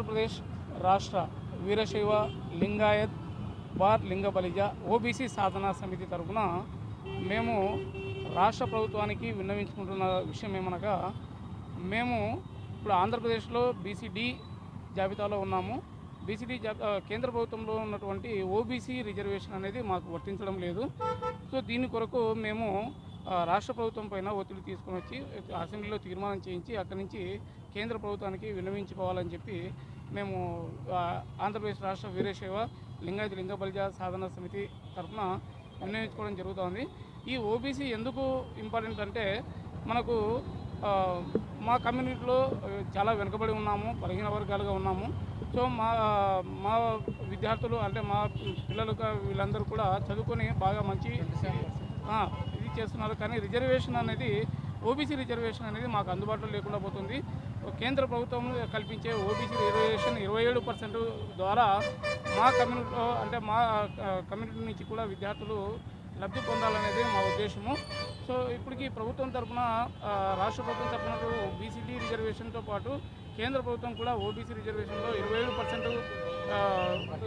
ఆంధ్రప్రదేశ్ రాష్ట్ర వీరశైవ లింగాయత్ బార్ లింగ బలిజ ఓబీసీ సాధనా సమితి తరఫున మేము రాష్ట్ర ప్రభుత్వానికి విన్నవించుకుంటున్న విషయం ఏమనగా మేము ఇప్పుడు ఆంధ్రప్రదేశ్లో బీసీడీ జాబితాలో ఉన్నాము. బీసీడీ కేంద్ర ప్రభుత్వంలో ఉన్నటువంటి ఓబీసీ రిజర్వేషన్ అనేది మాకు వర్తించడం లేదు. సో దీని కొరకు మేము రాష్ట్ర ప్రభుత్వం పైన ఒత్తిడి తీసుకొని వచ్చి అసెంబ్లీలో తీర్మానం చేయించి అక్కడి నుంచి కేంద్ర ప్రభుత్వానికి విన్నవించుకోవాలని చెప్పి మేము ఆంధ్రప్రదేశ్ రాష్ట్ర వీరశైవ లింగాయత్ లింగ బలిజ సాధన సమితి తరఫున విన్నవించుకోవడం జరుగుతోంది. ఈ ఓబీసీ ఎందుకు ఇంపార్టెంట్ అంటే మనకు మా కమ్యూనిటీలో చాలా వెనుకబడి ఉన్నాము బలహీన వర్గాలుగా ఉన్నాము. సో మా మా విద్యార్థులు అంటే మా పిల్లలు వీళ్ళందరూ కూడా చదువుకొని బాగా మంచి చేస్తున్నారు. కానీ రిజర్వేషన్ అనేది ఓబీసీ రిజర్వేషన్ అనేది మాకు అందుబాటులో లేకుండా పోతుంది. కేంద్ర ప్రభుత్వం కల్పించే ఓబీసీ రిజర్వేషన్ ఇరవై ఏడు పర్సెంట్ ద్వారా మా కమ్యూనిటీలో అంటే మా కమ్యూనిటీ నుంచి కూడా విద్యార్థులు లబ్ధి పొందాలనేది మా ఉద్దేశము. సో ఇప్పటికి ప్రభుత్వం తరఫున రాష్ట్ర ప్రభుత్వం తరఫున బీసీటీ రిజర్వేషన్తో పాటు కేంద్ర ప్రభుత్వం కూడా ఓబీసీ రిజర్వేషన్లో ఇరవై ఏడు పర్సెంట్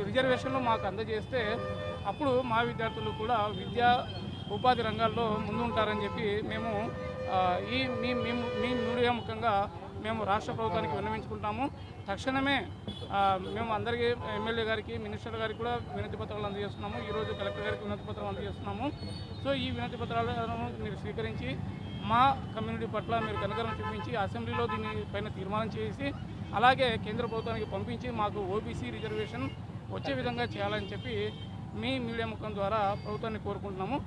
రిజర్వేషన్లు మాకు అందజేస్తే అప్పుడు మా విద్యార్థులు కూడా విద్యా ఉపాధి రంగాల్లో ముందుంటారని చెప్పి మేము ఈ మీ మేము మీ మీడియా ముఖంగా మేము రాష్ట్ర ప్రభుత్వానికి విన్నవించుకుంటాము. తక్షణమే మేము అందరికీ ఎమ్మెల్యే గారికి మినిస్టర్ గారికి కూడా వినతి పత్రాలు అందజేస్తున్నాము. ఈరోజు కలెక్టర్ గారికి వినతి పత్రం అందజేస్తున్నాము. సో ఈ వినతి పత్రాలను మీరు స్వీకరించి మా కమ్యూనిటీ పట్ల మీరు కనకరం చూపించి అసెంబ్లీలో దీని పైన తీర్మానం చేసి అలాగే కేంద్ర ప్రభుత్వానికి పంపించి మాకు ఓబీసీ రిజర్వేషన్ వచ్చే విధంగా చేయాలని చెప్పి మీ మీడియా ముఖం ద్వారా ప్రభుత్వాన్ని కోరుకుంటున్నాము.